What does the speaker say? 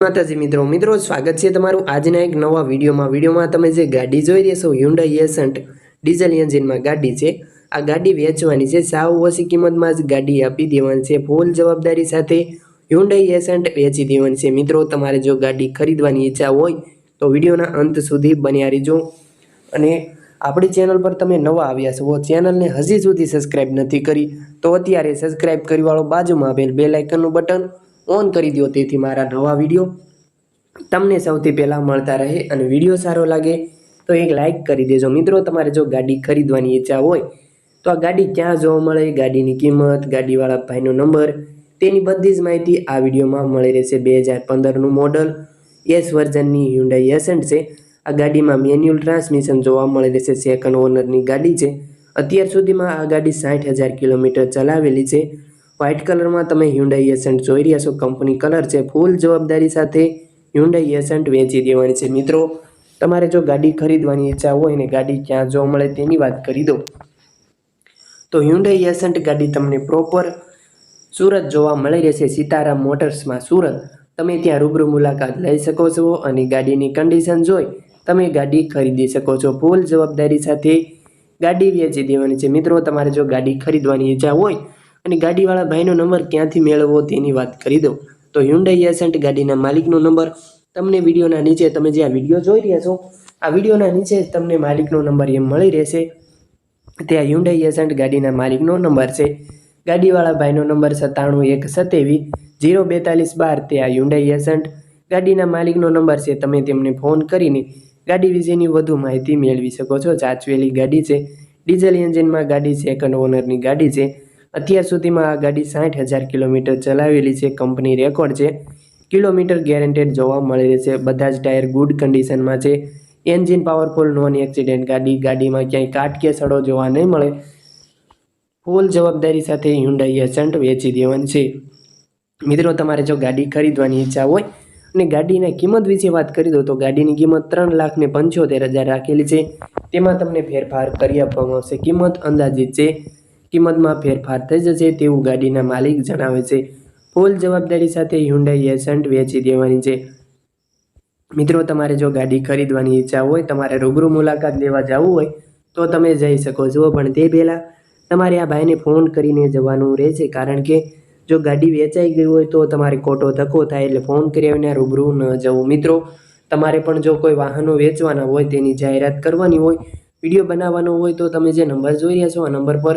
માતાજી મિત્રો મિત્રો, સ્વાગત છે તમારું આજના એક નવા વિડીયોમાં. વિડીયોમાં તમે જે ગાડી જોઈ રહેશો હ્યુન્ડાઈ એસન્ટ ડીઝલ એન્જિનમાં ગાડી છે. આ ગાડી વેચવાની છે. સાવ ઓછી કિંમતમાં જ ગાડી આપી દેવાની છે. ફૂલ જવાબદારી સાથે હ્યુન્ડાઈ એસન્ટ વેચી દેવાની છે. મિત્રો, તમારે જો ગાડી ખરીદવાની ઈચ્છા હોય, તો વિડીયોના અંત સુધી બન્યા રહેજો. અને આપણી ચેનલ પર તમે નવા આવ્યા છો ચેનલને હજી સુધી સબસ્ક્રાઈબ નથી કરી, તો અત્યારે સબસ્ક્રાઈબ કરી વાળો બાજુમાં આવેલ બે લાઇકનનું બટન ઓન કરી દો તેથી મારા નવા વીડિયો તમને સૌથી પહેલાં મળતા રહે અને વીડિયો સારો લાગે તો એક લાઇક કરી દેજો. મિત્રો, તમારે જો ગાડી ખરીદવાની ઈચ્છા હોય, તો આ ગાડી ક્યાં જોવા મળે, ગાડીની કિંમત, ગાડીવાળા ભાઈનો નંબર, તેની બધી જ માહિતી આ વિડીયોમાં મળી રહેશે. બે હજાર પંદરનું મોડલ એસ વર્ઝનની હ્યુન્ડાઈ એસન્ટ છે. આ ગાડીમાં મેન્યુઅલ ટ્રાન્સમિશન જોવા મળી રહેશે. સેકન્ડ ઓનરની ગાડી છે. અત્યાર સુધીમાં આ ગાડી સાઠ હજાર કિલોમીટર ચલાવેલી છે. વ્હાઇટ કલરમાં તમે હ્યુન્ડાઈ એસન્ટ જોઈ રહ્યા છો. કંપની કલર છે ફૂલ જવાબદારી સાથે હ્યુન્ડાઈ એસન્ટ વેચી દેવાની છે. મિત્રો, તમારે જો ગાડી ખરીદવાની ઈચ્છા હોય ને ગાડી ક્યાં જોવા મળે તેની વાત કરી દો તો હ્યુન્ડાઈ એસન્ટ ગાડી તમને પ્રોપર સુરત જોવા મળી રહેશે. સીતારામ મોટર્સમાં સુરત. તમે ત્યાં રૂબરૂ મુલાકાત લઈ શકો છો અને ગાડીની કન્ડિશન જોઈ તમે ગાડી ખરીદી શકો છો. ફૂલ જવાબદારી સાથે ગાડી વેચી દેવાની છે. મિત્રો, તમારે જો ગાડી ખરીદવાની ઈચ્છા હોય અને ગાડીવાળા ભાઈનો નંબર ક્યાંથી મેળવવો તેની વાત કરી દઉં. તો હ્યુન્ડાઈ એસન્ટ ગાડીના માલિકનો નંબર. તમને વિડીયોના નીચે તમે જે આ વીડિયો જોઈ રહ્યા છો, આ વિડીયોના નીચે તમને માલિકનો નંબર એમ મળી રહેશે. ત્યાં હ્યુન્ડાઈ એસન્ટ ગાડીના માલિકનો નંબર છે. ગાડીવાળા ભાઈનો નંબર સત્તાણું એક સત્યાવીસ જીરો બેતાલીસ બાર. તે આ હ્યુન્ડાઈ એસન્ટ ગાડીના માલિકનો નંબર છે. તમે તેમને ફોન કરીને ગાડી વિશેની વધુ માહિતી મેળવી શકો છો. ચાચવેલી ગાડી છે. ડીઝલ એન્જિનમાં ગાડી સેકન્ડ ઓનરની ગાડી છે. અત્યાર સુધીમાં આ ગાડી સાઠ હજાર કિલોમીટર ચલાવેલી છે. કંપની રેકોર્ડ છે. કિલોમીટર ગેરંટેડ જોવા મળી રહેશે બધા જ ટાયર ગુડ કન્ડિશનમાં છે. એન્જિન પાવરફુલ, નોન એક્સિડન્ટ ગાડી. ગાડીમાં ક્યાંય કાટ કે સડો જોવા નહીં મળે. ફૂલ જવાબદારી સાથે હ્યુન્ડાઈ એસન્ટ વેચી દેવાની છે. મિત્રો, તમારે જો ગાડી ખરીદવાની ઈચ્છા હોય અને ગાડીના કિંમત વિશે વાત કરી દો, તો ગાડીની કિંમત ત્રણ લાખ ને પંચોતેર હજાર રાખેલી છે. તેમાં તમને ફેરફાર કરી આપવામાં આવશે. કિંમત અંદાજિત છે કિંમતમાં ફેરફાર થઈ જશે તેવું ગાડીના માલિક જણાવે છે. ફૂલ જવાબદારી સાથે હ્યુન્ડાઈ એસન્ટ વેચી દેવાની છે. મિત્રો, તમારે જો ગાડી ખરીદવાની ઈચ્છા હોય, તમારે રૂબરૂ મુલાકાત લેવા જવું હોય, તો તમે જઈ શકો છો. પણ તે પહેલાં તમારે આ ભાઈને ફોન કરીને જવાનું રહેશે. કારણ કે જો ગાડી વેચાઈ ગઈ હોય, તો તમારે ખોટો ધક્કો થાય એટલે ફોન કરી આવીને રૂબરૂ ન જવું. મિત્રો, તમારે પણ જો કોઈ વાહનો વેચવાના હોય, તેની જાહેરાત કરવાની હોય, વીડિયો બનાવવાનો હોય, તો તમે જે નંબર જોઈ રહ્યા છો, આ નંબર પર